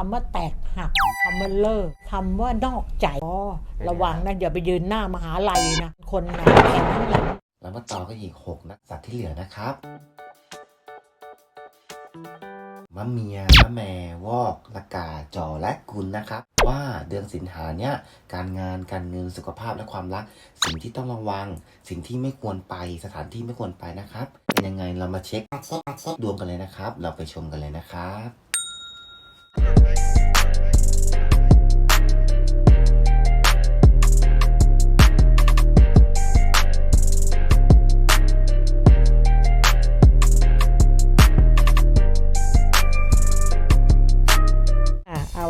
คำว่าแตกหักคำว่าเลิกคำว่านอกใจอ๋อระวังนะอย่าไปยืนหน้ามหาลัยนะ คนไหนแข็งหลังแล้วมาต่อกันอีก6นักสัตว์ที่เหลือนะครับมะเมียมะแมวอกละกาจอและกุลนะครับ ว่าเดือนสิงหาเนี่ยการงานการเงินสุขภาพและความรัก สิ่งที่ต้องระวัง สิ่งที่ไม่ควรไปสถานที่ไม่ควรไปนะครับ เป็นยังไงเรามาเช็คดวงกันเลยนะครับ เราไปชมกันเลยนะครับ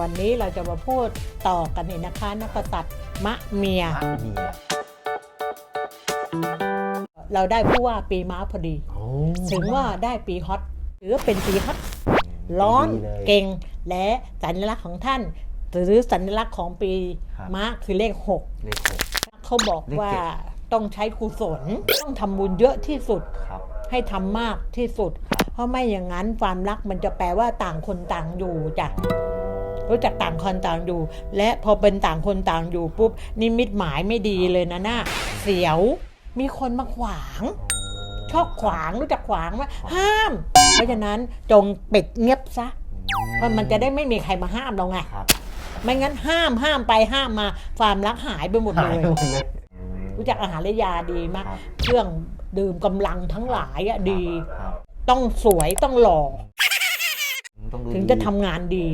วันนี้เราจะมาพูดต่อกันเนี่ยนะคะนักกษัตริย์มะเมียมะเมีย เราได้ผู้ว่าปีม้าพอดีโอ้ถึงว่าได้ปีฮอต หรือเป็นปีฮอต ร้อนดีเลยเก่งและสัญลักษณ์ของท่าน หรือสัญลักษณ์ของปีครับม้าคือเลขหก เลขหก เขาบอกเลขว่าเจ็ด ต้องใช้กุศลต้องทำบุญเยอะที่สุดครับ ให้ทำมากที่สุด เพราะไม่อย่างนั้นความรักมันจะแปลว่าต่างคนต่างอยู่จ้ะรู้จักต่างคนต่างอยู่ และพอเป็นต่างคนต่างอยู่ปุ๊บนิมิตหมายไม่ดีเลยนะน่าเสียว มีคนมาขวาง ชอบขวางรู้จักขวางไหมห้าม เพราะฉะนั้นจงปิดเงียบซะเพราะมันจะได้ไม่มีใครมาห้ามเราไงครับไม่งั้นห้ามห้ามไปห้ามมาความรักหายไปหมดหาเลยยหมดเลย รู้จักอาหารและยาดีมาก ครับ เครื่องดื่มกำลังทั้งหลายอะดี ครับต้องสวยต้องหล่อ ต้องดูถึงดีจะทำงานดี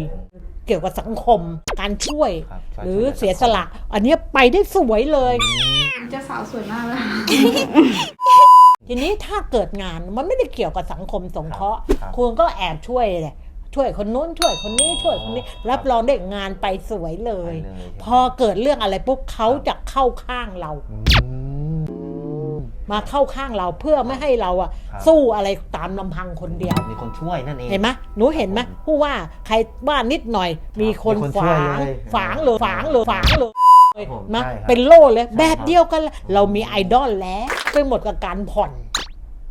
เกี่ยวกับสังคมการช่วยครับช่วยหรือช่วยเสียสละ อันเนี้ยไปได้สวยเลยเจ้าสาวสวยมากเลย ทีนี้ถ้าเกิดงานมันไม่ได้เกี่ยวกับสังคมสงเคราะห์ครับ คุณก็แอบช่วยเลยช่วยคนนู้นช่วยคนนี้ช่วยคนนี้ รับรองได้งานไปสวยเลย ไปเลยพอเกิดเรื่องอะไรปุ๊บเขาจะเข้าข้างเรา อืม มาเข้าข้างเราเพื่อไม่ให้เราอะครับ สู้อะไรตามลำพังคนเดียว มีคนช่วยนั่นเอง เห็นไหมหนูเห็นไหมผู้ว่าใครว่านิดหน่อย มีคนมีคนช่วยฝางเลย ฝางเลยฝางเลยฝางเลย ผมนะใช่ครับเป็นโล่เลยใช่แบบครับเดียวกันเลยเรามีไอดอลแล้วไปหมดกับการผ่อน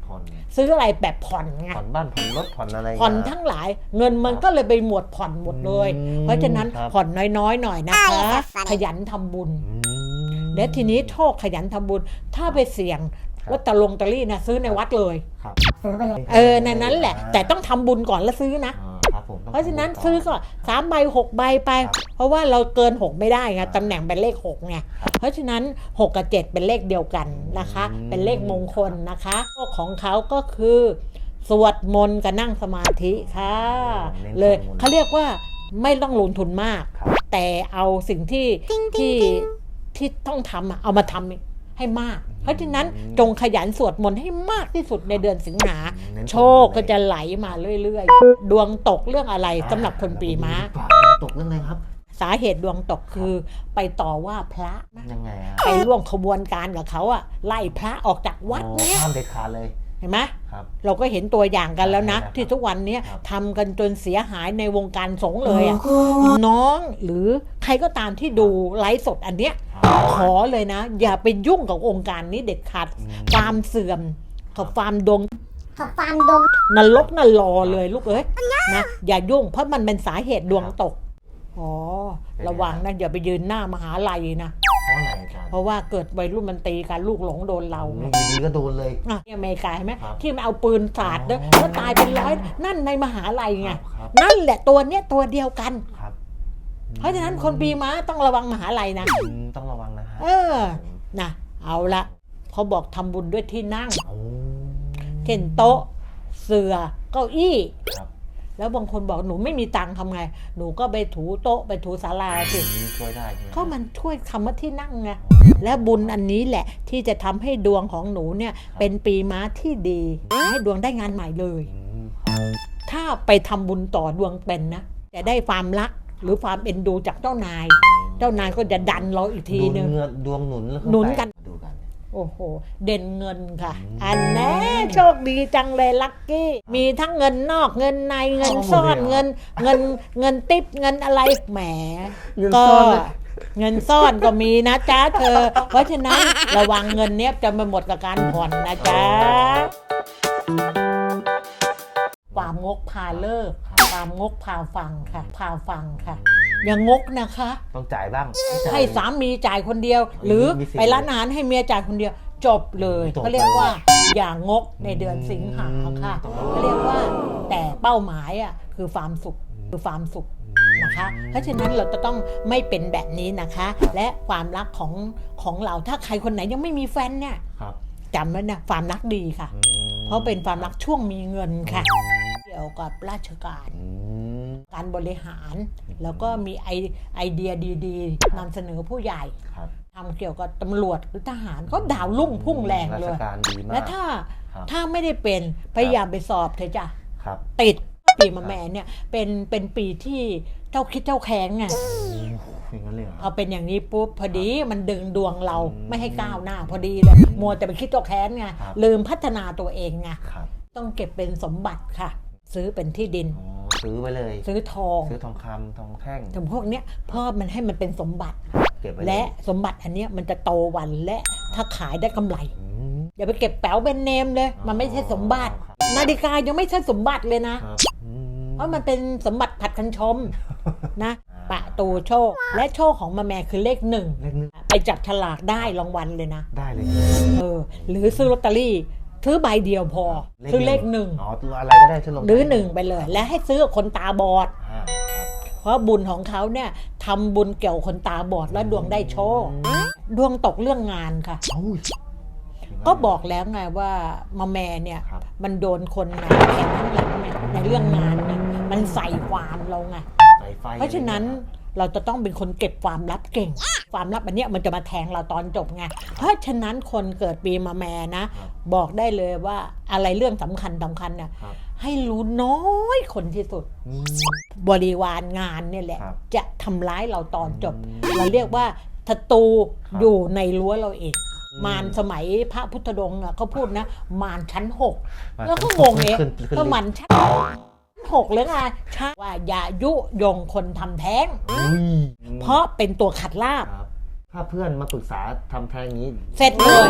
ผ่อนซื้ออะไรแบบผ่อนไงผ่อนบ้านผ่อนรถผ่อนอะไรผ่อนเงี้ยทั้งหลายเงินมันก็เลยไปหมวดผ่อนหมดเลย อืมเพราะฉะนั้นครับ ผ่อนน้อยๆหน่อยนะคะ ขยันทำบุญ อืม และทีนี้โชคขยันทำบุญ ถ้าไปเสี่ยงครับลอตเตอรงตอรี่นะซื้อในวัดเลย ครับ เออในนั้นแหละ แต่ต้องทำบุญก่อนแล้วซื้อนะอ่าครับ ผมต้องเพราะฉะนั้นทำบุญซื้อก็สามใบหกใบไปครับเพราะว่าเราเกินหกไม่ได้ไงครับตำแหน่งเป็นเลขหกไงเพราะฉะนั้นหกกับเจ็ดเป็นเลขเดียวกันนะคะอืมเป็นเลขมงคลนะคะโชคของเขาก็คือ สวดมนต์กับนั่งสมาธิค่ะเน้นเลยสวดมนต์เขาเรียกว่าไม่ต้องลงทุนมากครับแต่เอาสิ่งที่ที่ที่ต้องทำอะเอามาทำให้มาก เพราะฉะนั้นจงขยันสวดมนต์ให้มากที่สุดในเดือนสิงหาเน้นโชคก็จะไหลมาเรื่อยๆ ดวงตกเรื่องอะไรสำหรับคนปีม้า ตกเรื่องอะไรครับ สาเหตุดวงตกคือไปต่อว่าพระยังไงอะไปร่วมขบวนการกับเขาอะไล่พระออกจากวัดโอ้เนี้ยห้ามเด็ดขาดเลย เห็นไหมครับ เราก็เห็นตัวอย่างกันแล้วนะ ใช่ครับที่ทุกวันเนี้ยครับ ทำกันจนเสียหายในวงการสงฆ์เลยอะน้องหรือใครก็ตามที่ดูไลฟ์สดอันเนี้ยขอเลยนะ อย่าไปยุ่งกับองค์การนี้เด็ดขาดอืม ความเสื่อมกับความดวงขอความดงนรกนรอเลยลูกเอ้ยนะอย่ายุ่งเพราะมันเป็นสาเหตุดวงตกอ๋อระวังนะอย่าไปยืนหน้ามหาลัยนะเพ ราะอะไรอาจารย์เพราะว่าเกิดวัยรุ่นมันตีกันลูกหลงโดนเราไงอยู่ดีๆก็โดนเลย อะที่อเมริกาเห็นไหมครับที่มันเอาปืนสาดแล้วอ๋อแล้วตายเป็นร้อยนั่นในมหาลัยไงครับ นั่นแหละตัวเนี้ยตัวเดียวกัน ครับเพราะฉะนั้นคนปีม้าต้องระวังมหาลัยนะ อืมต้องระวังนะฮะเออ นะเอาละเขาบอกทำบุญด้วยที่นั่ง โอ้ เช่นโต๊ะ เสื่อเก้าอี้ครับ แล้วบางคนบอกหนูไม่มีตังค์ทำไง หนูก็ไปถูโต๊ะไปถูศาลาสิอืมช่วยได้ใช่ไหมก็มันช่วยคำว่าที่นั่งไง และบุญอันนี้แหละที่จะทำให้ดวงของหนูเนี่ยเป็นปีม้าที่ดี ให้ดวงได้งานใหม่เลย อืมครับถ้าไปทำบุญต่อดวงเป็นนะ จะได้ความรักหรือความเอ็นดูจากเจ้านาย เจ้านายก็จะดันเราอีกทีนึงดวเงิดวงหนุนแล้วหนุนกันมาดูกัน โอ้โห เด่นเงินค่ะอืมอันแน่โชคดีจังเลยลักกี้ มีทั้งเงินนอกเงินในเงินซ่อนเอาหมดเลยเหรอเงินเงินเงินติปเงินอะไรแหมเงินก็ซ่อนเลยเงินซ่อนก็มีนะจ๊ะเธอ เพราะฉะนั้นระวังเงินเนี้ยจะมาหมดกับการผ่อนนะจ๊ะความงกพาเลิกครับความงกพาฟังค่ะ พาฟังค่ะ อย่างงกนะคะ ต้องจ่ายบ้างต้องจ่าย ให้สามีจ่ายคนเดียว หรือมีสิทธิ์ไปร้านอาหารให้เมียจ่ายคนเดียว จบเลยจบเขาเรียกว่าอย่างงกในเดือนสิงหาค่ะเขาเรียกว่าแต่เป้าหมายอะคือความสุขคือความสุขนะคะ เพราะฉะนั้นเราจะต้องไม่เป็นแบบนี้นะคะ และความรักของของเราถ้าใครคนไหนยังไม่มีแฟนเนี่ยครับจำไว้นะความรักดีค่ะ อืมเพราะเป็นความรักช่วงมีเงินค่ะ เกี่ยวกับราชการอืมการบริหาร แล้วก็มีไอไอเดียดีๆนำเสนอผู้ใหญ่ครับทำเกี่ยวกับตำรวจหรือทหารก็ดาวรุ่งพุ่งแรงเลรายชการดีมากและถ้าครับถ้าไม่ได้เป็นพยายามไปสอบเถอะจ้ะครับติดปีมาแม่เนี่ยเป็นเป็นปีที่เจ้าคิดเจ้าแข็งไงอย่างนั้นเลยเหรอพอเป็นอย่างนี้ปุ๊บพอดีมันดึงดวงเราอืมไม่ให้ก้าวหน้า พอดีเลยมัวแต่ไปคิดเจ้าแข็งไงครับลืมพัฒนาตัวเองไงครับต้องเก็บเป็นสมบัติค่ะ ซื้อเป็นที่ดิน อ๋อซื้อไว้เลย ซื้อทองซื้อทองคำทองแท่งถึงพวกเนี้ยเพิ่มมันให้มันเป็นสมบัติ เก็บไว้เยและสมบัติอันเนี้ยมันจะโตวันและถ้าขายได้กำไร อืม อย่าไปเก็บแป๋วเป็นเนมเลยมันไม่ใช่สมบัติ ครับ นาฬิกายังไม่ใช่สมบัติเลยนะ ครับอืมเพราะมันเป็นสมบัติผัดกันชมนะปะตูโชค และโชคของมาแม่คือเลขหนึ่ง เลขหนึงไปจับฉลากได้รางวัลเลยนะ ได้เลย เออ หรือซื้อลอตเตอรี่ ซื้อใบเดียวพอ ซื้อเลขหนึ่งอ๋อตัวอะไรก็ได้ที่ลงหรือหนึ่งไปเลย และให้ซื้อกับคนตาบอดอ่าครับเพราะบุญของเขาเนี่ยทำบุญเกี่ยวคนตาบอดแล้วดวงได้โชคดวงตกเรื่องงานค่ะอุ้ยก็บอกแล้วไงว่ามาแม่เนี่ยครับมันโดนคนนะแทงข้างหลังเนี่ยในเรื่องงานเนี่ยมันใส่ความเราไงสายไฟเพราะฉะนั้น เราจะต้องเป็นคนเก็บความลับเก่ง ความลับอันเนี้ยมันจะมาแทงเราตอนจบไง เพราะฉะนั้นคนเกิดปีมาแม่นะ บอกได้เลยว่าอะไรเรื่องสำคัญสำคัญน่ะครับให้รู้น้อยคนที่สุดอืมบริวารงานเนี่ยแหละครับจะทำร้ายเราตอนจบอืมเราเรียกว่าศัตรูครับอยู่ในรั้วเราเองอืมมารสมัยพระพุทธดงค์อะเขาพูดนะ มารชั้นหกมาแล้วก็งงเองขึ้นขึ้นก็มันชั้น หกหรือไงใช่ว่าอย่ายุยงคนทำแท้งอุ้ยเพราะเป็นตัวขัดลาบ ครับ ถ้าเพื่อนมาปรึกษาทำแท้งนี้ เสร็จเลย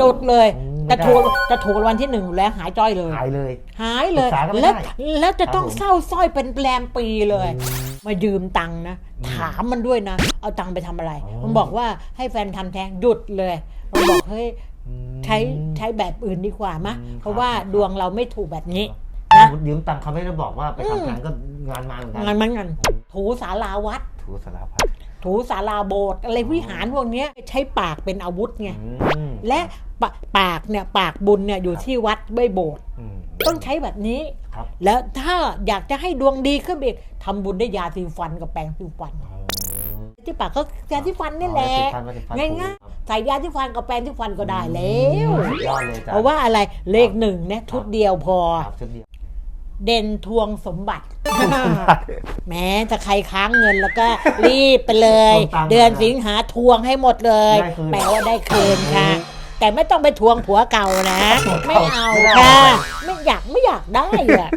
จุดเลยอืม จะไม่ได้ถูกจะถูกรางวันที่หนึ่งแล้วหายจ้อยเลย หายเลย หายเลย ปรึกษาก็ไม่แล้วได้แล้วจะต้องครับผมเศร้าสร้อยเป็นแรมปีเลยอืมมายืมตังค์นะอืมถามมันด้วยนะ เอาตังค์ไปทำอะไร อ๋อ มันบอกว่าให้แฟนทำแท้งหยุดเลย มันบอกเฮ้ย อืม ใช้ใช้แบบอื่นดีกว่ามะ อืมเพราะว่าครับ ดวงเราไม่ถูกแบบนี้ นะนะ ยืมตังค์เขาไม่ได้บอกว่าไปอืมทำแท้งก็งานมาเหมือนกันงานมันงานถูสาราวัด ถูสารพัดถูสาราโบสถ์อะไรวิหารพวกเนี้ยใช้ปากเป็นอาวุธไง อืมและปะปากเนี่ยปากบุญเนี่ยอยู่ที่วัดไม่โบสถ์อืม ต้องใช้แบบนี้ ครับ แล้วถ้าอยากจะให้ดวงดีขึ้นอีกทำบุญได้วยยาสีฟันกับแปรงสีฟันอ๋อที่ปากก็ยาสีฟันนี่แหละ อ๋อสิบพันสิบพันง่ายถูกๆใส่ยาสีฟันกับแปรงสีฟันก็ได้แล้ว สุดยอดเลยจ้ะเพราะว่าอะไรเลขหนึ่งเนี่ยชุดเดียวพอ ครับชุดเดียว เด่นทวงสมบัติ แม้ถ้าใครค้างเงินแล้วก็รีบไปเลย ทวงตังค์เดือนสิงหาทวงให้หมดเลยได้คืนแปลว่าได้คืนค่ะ แต่ไม่ต้องไปทวงผัวเก่านะไม่เอาไม่ได้ ค่ะ ไม่อยากไม่อยากได้อะ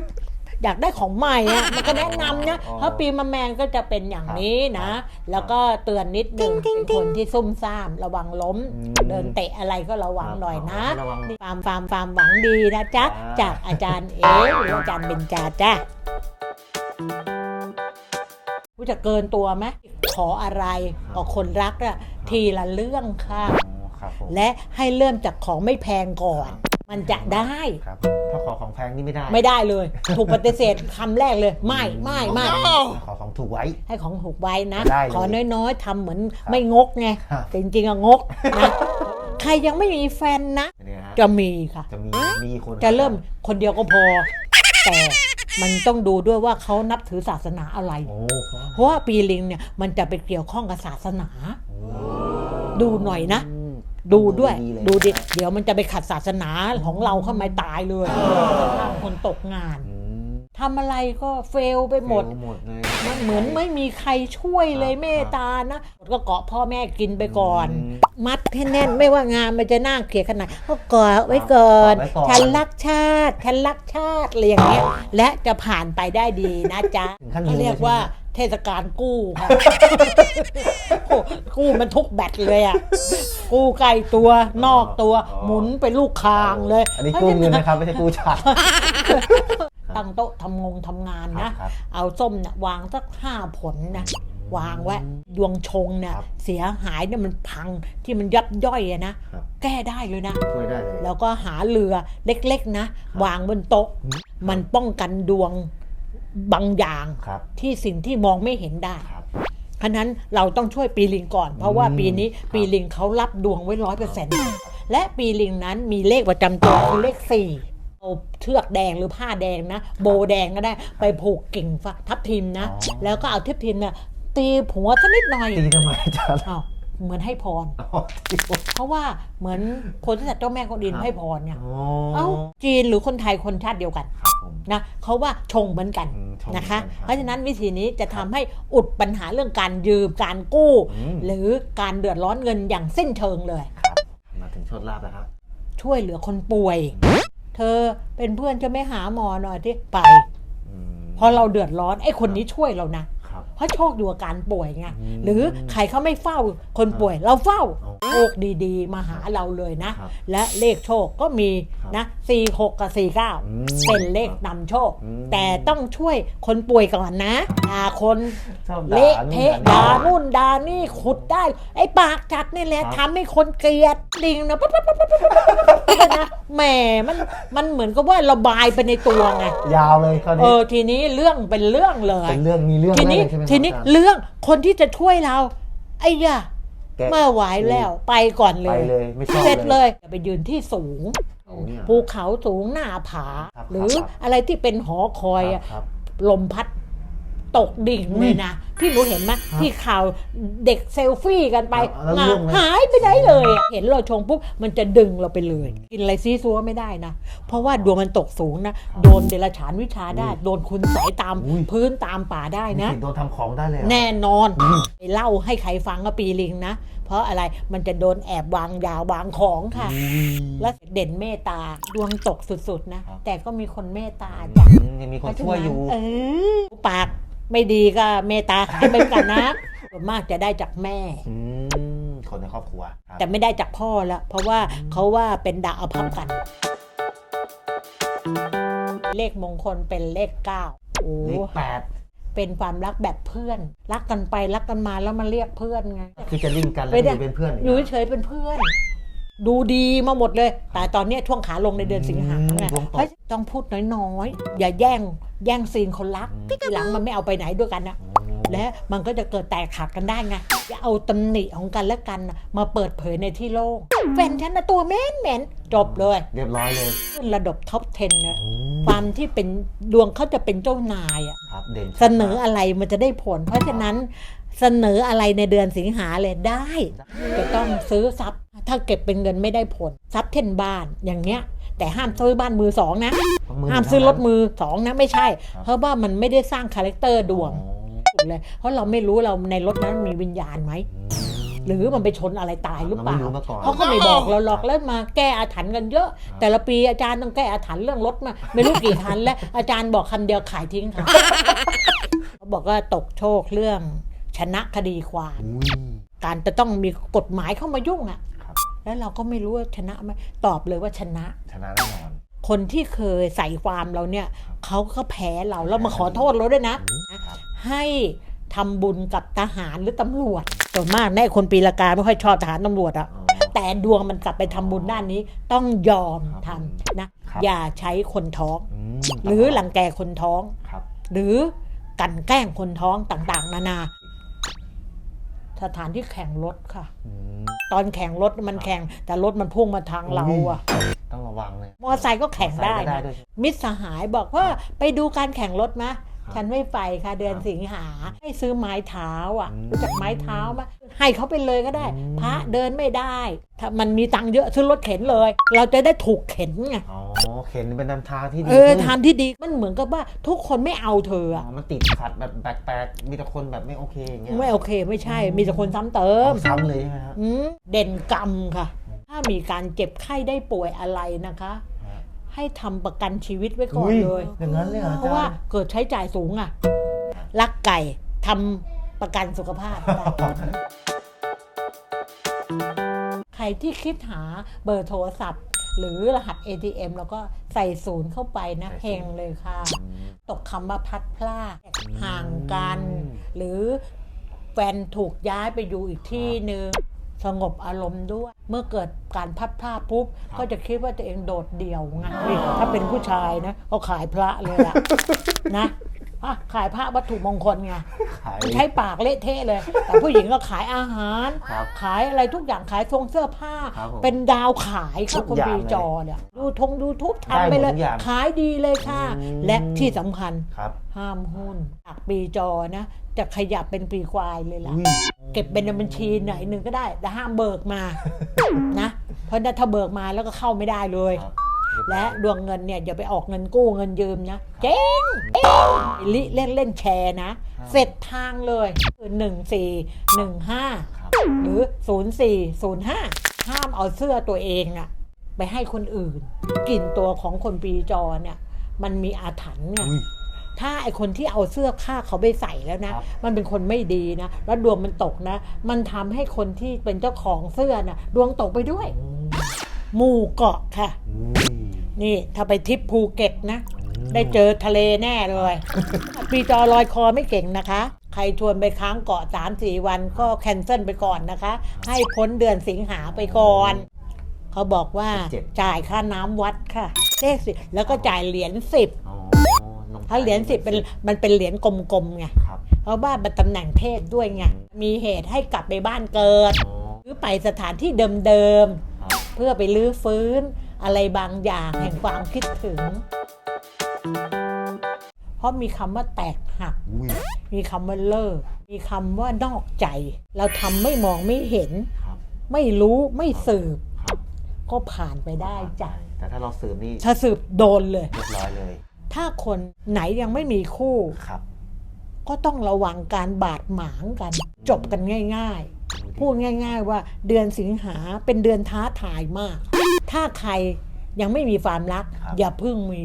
อยากได้ของใหม่อะมันก็แนะนำนะอ๋อเพราะปีมะแมงก็จะเป็นอย่างนี้นะ แล้วก็เตือนนิดนึงเป็นคนที่ซุ่มซ่ามระวังล้มอืมเดินเตะอะไรก็ระวังครับหน่อยนะระวังฟาร์มฟาร์มฟาร์มหวังดีนะจ๊ะอ่าจากอาจารย์เอหรืออาจารย์เบญจาจ้ะผู้จะเกินตัวไหมขออะไรกับคนรักอะทีละเรื่องค่ะอ๋อครับผมและให้เริ่มจากของไม่แพงก่อน มันจะได้ครับ ถ้าขอของแพงนี่ไม่ได้ ไม่ได้เลย ถูกปฏิเสธคำแรกเลย ไม่ไม่ไม่ขอของถูกไว้ ให้ของถูกไว้นะ ได้เลยขอน้อยๆทำเหมือนครับไม่งกไงครับ แต่จริงๆอะงกนะใครยังไม่มีแฟนนะเนี่ยฮะจะมีค่ะ จะมีมีคนจะเริ่มคนเดียวก็พอ แต่มันต้องดูด้วยว่าเขานับถือศาสนาอะไร โอ้เพราะว่าปีลิงเนี่ยมันจะไปเกี่ยวข้องกับศาสนา ดูหน่อยนะอืม ดูด้วยเลย ดูดิเดี๋ยวมันจะไปขัดศาสนาของเราเข้ามาตายเลยทำคนตกงานอืมทำอะไรก็เฟลไปหมดเฟลหมดเลย มันเหมือนไม่มีใครช่วยเลยครับเมตตานะก็เกาะพ่อแม่กินไปก่อน อืมมัดให้แน่นไม่ว่างานมันจะน่าเกลียดขนาดก็เกาะไว้ก่อนเกาะไว้ก่อน ฉันรักชาติฉันรักชาติอะไรอย่างเงี้ยและจะผ่านไปได้ดีนะจ๊ะถึงขั้นเขาเรียกว่า เทศกาลกู้ค่ะ โอ้กู้มันทุกแบตเลยอะ กู้ใกล้ตัวนอกตัวหมุนไปลูกคางเลยอันนี้กู้เงินนะครับ ไม่ใช่กู้ชาติครับตั้งโต๊ะทำงงทำงานครันะบครับเอาส้มเนี่ยวางสักห้าผลนะ วางไว้ดวงชงเนี่ยครับเสียหายเนี่ยมันพังที่มันยับย่อยอะนะ ครับ แก้ได้เลยนะ ช่วยได้เลย แล้วก็หาเรือเล็กๆนะ วางบนโต๊ะอืมมันป้องกันดวง บางอย่างครับที่สิ่งที่มองไม่เห็นได้ครับฉะนั้นเราต้องช่วยปีลิงก่อน เพราะว่าอืมปีนี้ครับปีลิงเขารับดวงไว้ร้อยเปอร์เซ็นต์และปีลิงนั้นมีเลขประจำตัวคือเลขสี่เอาเชือกแดงหรือผ้าแดงนะ โบแดงก็ได้ไปผูกกิ่งฟ้าทับทิมนะอ๋อแล้วก็เอาทับทิมเนี่ยตีหัวสักนิดหน่อยตีทำไมอาจารย์อ้าวเหมือนให้พรอ๋อตีหัวเพราะว่าเหมือนคนที่จัดเจ้าแม่กวนอิมครับให้พรเนี่ยอ๋อเอ้าจีนหรือคนไทยคนชาติเดียวกันครับผม นะเขาว่าชงเหมือนกันอืมชงเหมือนกันนะคะครับเพราะฉะนั้นวิธีนี้จะทำให้อุดปัญหาเรื่องการยืมการกู้อืมหรือการเดือดร้อนเงินอย่างสิ้นเชิงเลยครับมาถึงโชดลาบแล้วครับ ช่วยเหลือคนป่วย เธอเป็นเพื่อนจะไม่หาหมอหน่อยที่ไปอืมพอเราเดือดร้อนไอ้คนนี้ช่วยเรานะครับ เพราะโชคดีกว่าการป่วยไงอืมหรือใครเขาไม่เฝ้าคนป่วยเราเฝ้าอ๋อโชคดีๆ มาหาเราเลยนะครับและเลขโชคก็มีครับนะสี่หกกับสี่เก้าอืมเป็นเลขนำโชคอืมแต่ต้องช่วยคนป่วยก่อนนะด่าคนชอบด่าเละเทะนู่นด่าด่านี่นู่นด่านี่ขุดได้ ไอ้ปากจัดนี่แหละครับทำให้คนเกลียดลิงนะปั๊บปั๊บปั๊บปั๊บปั๊บปั๊บนะแหมมันมันเหมือนกับว่าระบายไปในตัวไงยาวเลยคราวเอนี้อทีนี้เรื่องเป็นเรื่องเลยเป็นเรื่องมีเรื่องทีนี้ด้วยเลยใช่ไหมครับทีนี้อาจารย์ เรื่องคนที่จะช่วยเรา ไอ้ย่าแกะ เมื่อไหวแล้วไปก่อนเลไปย เลยไม่ชอบเสร็จเลเลยยอย่าไปยืนที่สูง โอ้เนี่ย ภูเขาสูงหน้าผา ครับหรือครับ อะไรที่เป็นหอคอยอะครับ ลมพัด ตกดิ่งเลยนะ พี่หนูเห็นไหมครับที่ข่าวเด็กเซลฟี่กันไปแล้วมาเรื่องไหมหายไปไหนเลยอะเห็นเราชงปุ๊บ มันจะดึงเราไปเลย กินอะไรซีซัวไม่ได้นะ เพราะว่าดวงมันตกสูงนะ โดนเดรัจฉานวิชาได้ โดนคุณใสยตามอุ้ยพื้นตามป่าได้มีนะสิทธิ์โดนทำของได้เลยเหรอแน่นอนอืมไปเล่าให้ใครฟังก็ปีลิงนะ เพราะอะไรมันจะโดนแอบวางยาวางของค่ะ และเด่นเมตตาดวงตกสุดๆนะครับแต่ก็มีคนเมตตาจ้ะอืมยังมีคนช่วยอยู่เออปากไม่ดีก็เมตตาหายไปกันนะส่วนมากจะได้จากแม่อืมคนในครอบครัวครับแต่ไม่ได้จากพ่อละเพราะว่าเขาว่าเป็นดาวอภัพกัน เลขมงคลเป็นเลขเก้าโอ้เลขแปด เป็นความรักแบบเพื่อน รักกันไปรักกันมาแล้วมันเรียกเพื่อนไงคือจะลิงก์กันแล้วไม่ได้อยู่เป็นเพื่อนอยู่เฉยๆเป็นเพื่อน ดูดีมาหมดเลย แต่ตอนเนี้ยช่วงขาลงในเดือนสิงหาไงดวงตเพราะกต้องพูดน้อยๆ อย่าแย่งแย่งซีนคนรักอืมทีหลังมันไม่เอาไปไหนด้วยกันนะ และมันก็จะเกิดแตกขาดกันได้ไงจะเอาตำหนิของกันและกันน่ะมาเปิดเผยในที่โล่งแฟนฉันนะตัวเหม็นเหม็นจบเลย เรียบร้อยเลยขึ้นระดับท็อป 10นะอืมความที่เป็นดวงเขาจะเป็นเจ้านายอะครับเด่นชัดเสนออะไรมันจะได้ผล เพราะฉะนั้นเสนออะไรในเดือนสิงหาเลยได้ จะต้องซื้อทรัพย์ ถ้าเก็บเป็นเงินไม่ได้ผลทรัพย์เช่นบ้านอย่างเงี้ย แต่ห้ามซื้อบ้านมือสองนะมืห้ามซื้อรถมือสองนะไม่ใช่ เพราะว่ามันไม่ได้สร้างคาแรคเตอร์ดวงอ๋อ เลย เพราะเราไม่รู้เราในรถนั้นมีวิญญาณไหมอืมหรือมันไปชนอะไรตายหรือเปล่าเราไม่รู้มาก่อน เขาก็ไม่บอกเราหรอกแล้วมาแก้อาถรรพ์กันเยอะครับแต่ละปีอาจารย์ต้องแก้อาถรรพ์เรื่องรถมาไม่รู้กี่คันแล้วอาจารย์บอกคำเดียวขายทิ้งค่ะ เขาบอกว่าตกโชคเรื่องชนะคดีความ อุ้ย การจะต้องมีกฎหมายเข้ามายุ่งอะครับ แล้วเราก็ไม่รู้ว่าชนะไหมตอบเลยว่าชนะ ชนะแน่นอน คนที่เคยใส่ความเราเนี่ยเขาก็แพ้เราแล้วมาขอโทษเราด้วยนะอืมครับให้ทำบุญกับทหารหรือตำรวจส่วนมากแน่คนปีละกาไม่ค่อยชอบทหารตำรวจอะอ๋อแต่ดวงมันกลับไปทำบุญด้านนี้ต้องยอมครัทำบนะครับอย่าใช้คนท้องอืมหรือหลังแกคนท้องครับหรือกลันแกล้งคนท้องต่างๆ นานา สถานที่แข่งรถค่ะอืมตอนแข่งรถมันแข่ง แต่รถมันพุ่งมาทางเราอะต้องระ วังเลยมอเตอร์ไซค์ก็แข่งได้มอเตอร์ไซค์ก็นะด้วยมิตรสหายบอกว่าไปดูการแข่งรถมะฉันไม่ไปค่ะเดือนสิงหาให้ซื้อไม้เท้าอะอืมรู้จักไม้เท้าไหมให้เขาไปเลยก็ได้อืมพระเดินไม่ได้ถ้ามันมีตังค์เยอะซื้อรถเข็นเลย เราจะได้ถูกเข็นไงอ๋อเข็นเป็นนำทางที่ดีเออขึ้นทางที่ดีมันเหมือนกับว่าทุกคนไม่เอาเธออ๋อะอมันติดขัดแบบแปลกๆมีแต่คนแบบไม่โอเคอย่างเงี้ยไม่โอเคไม่ใช่มีแต่คนซ้ำเติมเอาซ้ำเลยใช่ไหมครับอืมเด่นกรรมค่ะ ถ้ามีการเจ็บไข้ได้ป่วยอะไรนะคะ ให้ทำประกันชีวิตไว้ก่อนอุ้ยเลย อย่างนั้นเลยเหรอเพราะว่าอจรย์ เกิดใช้จ่ายสูงอะรักไก่ทำประกันสุขภาพได้ ใครที่คิดหาเบอร์โทรศัพท์ หรือรหัส ATM แล้วก็ใส่ศูนย์เข้าไปนะใส่ศูนย์ เฮงเลยค่ะอืมตกคำว่าพลัดพรากห่างกันอืมหรือแฟนถูกย้ายไปอยู่อีกที่หนึ่ง สงบอารมณ์ด้วย เมื่อเกิดการพลัดพรากปุ๊บ ก็จะคิดว่าตัวเองโดดเดี่ยวไงนี่ถ้าเป็นผู้ชายนะเขาขายพระเลยล่ะนะ อะขายพระวัตถุมงคลไงขายใช้ปากเละเทะเลย แต่ผู้หญิงก็ขายอาหาร ครับขายอะไรทุกอย่างขายทรงเสื้อผ้า ครับผมเป็นดาวขายทุค่ะกคนอย่างปีเลยจอเนี่ยดูทงดูทุบได้ทำไปเลยหมดทุกอย่างขายดีเลยค่ะ อืม และที่สำคัญครับห้ามหุ้นจากปีจอนะ จะขยับเป็นปีควายเลยล่ะ อุ้ยเก็บเป็นในบัญชีไหนหนึ่งก็ได้ แต่ห้ามเบิกมา นะ เพราะถ้าเบิกมาแล้วก็เข้าไม่ได้เลย ครับ และดวงเงินเนี่ยอย่าไปออกเงินกู้เงินยืมนะเจ๊งเจ๊งลิเล่นเล่นแชร์นะ เสร็จทางเลยคือหนึ่งสี่หนึ่งห้าครับหรือศูนย์สี่ศูนย์ห้าห้ามเอาเสื้อตัวเองอะไปให้คนอื่นกลิ่นตัวของคนปีจอเนี่ย มันมีอาถรรพ์ไงอุ้ยถ้าไอคนที่เอาเสื้อผ้าเขาไปใส่แล้วนะครับมันเป็นคนไม่ดีนะ แล้วดวงมันตกนะ มันทำให้คนที่เป็นเจ้าของเสื้อนะดวงตกไปด้วย หมู่เกาะค่ะอุ้ยนี่ถ้าไปทริปภูเก็ตนะ ได้เจอทะเลแน่เลย ปีจอลอยคอไม่เก่งนะคะ ใครชวนไปค้างเกาะสามสี่วันก็แคนเซิลไปก่อนนะคะ ให้พ้นเดือนสิงหาไปก่อน เขาบอกว่าเจ็ด จ่ายค่าน้ำวัดค่ะเลขสิแล้วก็จ่ายเหรียญสิบอ๋อน้องถ้าเหรียญสิบเป็นมันเป็นเหรียญกลมๆไงครับ เพราะว่ามันตำแหน่งเพศด้วยไงมีเหตุให้กลับไปบ้านเกิด อ๋อ หรือไปสถานที่เดิมครับๆเพื่อไปลื้อฟื้น อะไรบางอย่างแห่งความคิดถึง เพราะมีคำว่าแตกหักอุ้ยมีคำว่าเลิก มีคำว่านอกใจ เราทำไม่มองไม่เห็นครับไม่รู้ไม่สืบครับก็ผ่านไปได้จ้ะแต่ถ้าเราสืบนี่ถ้าสืบโดนเลยเรียบร้อยเลย ถ้าคนไหนยังไม่มีคู่ครับ ก็ต้องระวังการบาดหมางกัน จบกันง่าย ๆ พูดง่าย ๆ ว่าเดือนสิงหาเป็นเดือนท้าทายมาก ถ้าใครยังไม่มีความรักครับอย่าเพิ่งมี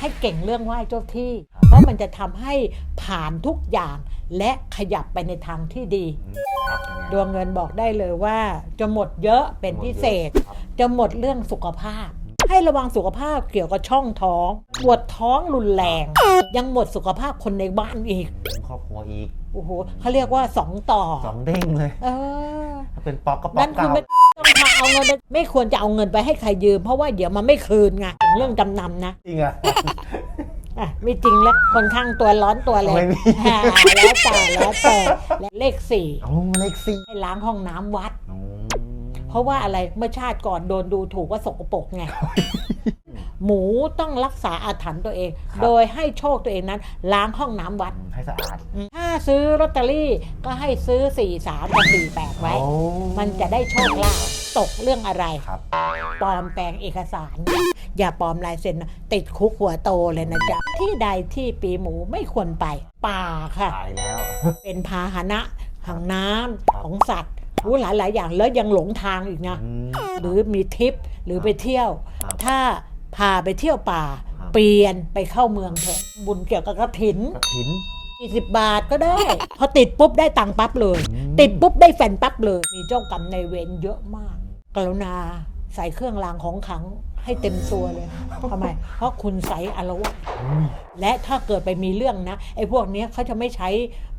ให้เก่งเรื่องไหว้เจ้าที่ เพราะมันจะทำให้ผ่านทุกอย่างและขยับไปในทางที่ดีอืมครับเป็นไงดวงเงินบอกได้เลยว่าจะหมดเยอะเป็นพิเศษครับจะหมดเรื่องสุขภาพ ให้ระวังสุขภาพเกี่ยวกับช่องท้อง ปวดท้องรุนแรง ยังหมดสุขภาพคนในบ้านอีก ครอบครัวอีกโอ้โหเขาเรียกว่าสองต่อสองเด้งเลย เออ ถ้าเป็นป๊อกก็ป๊อนั่กนคือเก่าไม่ต้องมาเอาเงินไปไม่ควรจะเอาเงินไปให้ใครยืม เพราะว่าเดี๋ยวมันไม่คืนไงถึงเรื่องจำนำนะ จริงอะอะไม่จริงแล้วคนข้างตัวร้อนตัวแรงไม่มี อ่าแล้วแต่แล้วแต่และเลขสี่โอ้เลขสี่ให้ล้างห้องน้ำวัดอืมเพ ราะว่าอะไรเมื่อชาติก่อนโดนดูถูกว่าสกปรกไง หมูต้องรักษาอาถรรพ์ตัวเองโดยให้โชคตัวเองนั้น ล้างห้องน้ำวัด ให้สะอาดถ้าซื้อลอตเตอรี่ก็ให้ซื้อ 4 3กับ4 8 ไว้ โอ้มันจะได้โชคลาภตกเรื่องอะไรครับ ปลอมแปลงเอกสาร อย่าปลอมลายเซ็นนะติดคุกหัวโตเลยนะจ๊ะ ที่ใดที่ปีหมูไม่ควรไป ป่าค่ะ ตายแล้ว เป็นพาหนะทางน้ำครับของสัตว์ รู้หลายหลายๆอย่างแล้วยังหลงทางอีกนะอืมหรือมีทริปหรือไปเที่ยวครับถ้าพาไปเที่ยวป่าครับเปลี่ยนไปเข้าเมืองเถอะบุญเกี่ยวกับกระถินกระถิน40บาทก็ได้ พอติดปุ๊บได้ตังค์ปั๊บเลยอืมติดปุ๊บได้แฟนปั๊บเลย มีเจ้ากรรมในายเวรเยอะมาก กรุณาใส่เครื่องรางของขลังให้เต็มตัวเลยทำไม เพราะคุณใส่อารวาสอุ้ยและถ้าเกิดไปมีเรื่องนะไอ้พวกเนี้ยเขาจะไม่ใช้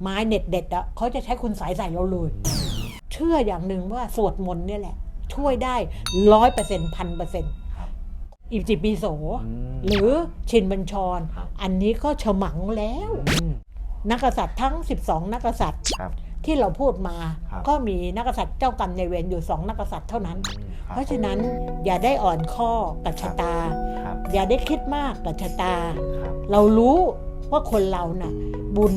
ไม้เน็ตเด็ดอะเขาจะใช้คุณสายใส่เราเลย เชื่ออย่างหนึ่งว่าสวดมนต์เนี่ยแหละ ช่วยได้ร้อยเปอร์เซ็นต์พันเปอร์เซ็นต์อิจิปิโสอืมหรือชินบัญชรครับอันนี้ก็ฉมังแล้วอืมนักกษัตริย์ทั้ง 12 นักกษัตริย์ครับที่เราพูดมาครับก็มีนักกษัตริย์เจ้ากรรมในายเวรอยู่สองนักกษัตริย์เท่านั้นอืมคบเพราะฉะนั้นอย่าได้อ่อนข้อกับชะตาครับอย่าได้คิดมากกับชะตาครับเรารู้ว่าคนเราน่ะบุญ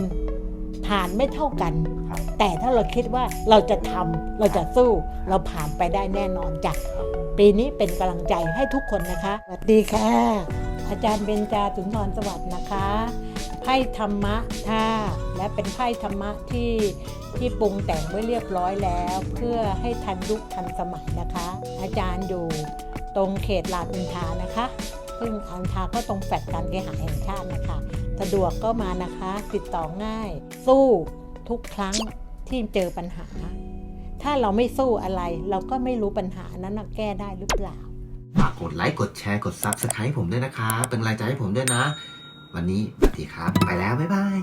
ทานไม่เท่ากันครับแต่ถ้าเราคิดว่าเราจะทำเราจะสู้เราผ่านไปได้แน่นอนจ้ะครับปีนี้เป็นกำลังใจให้ทุกคนนะคะสวัสดีค่ะ อาจารย์เบญจาสุนทรสวัสดิ์นะคะไพ่ธรรมะท่าและเป็นไพ่ธรรมะที่ที่ปรุงแต่งไว้เรียบร้อยแล้ว เพื่อให้ทันยุคทันสมัยนะคะ อาจารย์อยู่ตรงเขตลาดอินทรานะคะ ซึ่งอันทาก็ตรงแฟลตการเคหะแห่งชาตินะคะ สะดวกก็มานะคะ ติดต่อง่าย สู้ทุกครั้งที่เจอปัญหา ถ้าเราไม่สู้อะไร เราก็ไม่รู้ปัญหานั้นแก้ได้หรือเปล่าฝากกดไลค์กดแชร์กดซับสไคร b ์ผมด้วยนะคะ เป็นกำลังใจให้ผมด้วยนะ วันนี้สวัสดีครับ ไปแล้ว บ๊ายบาย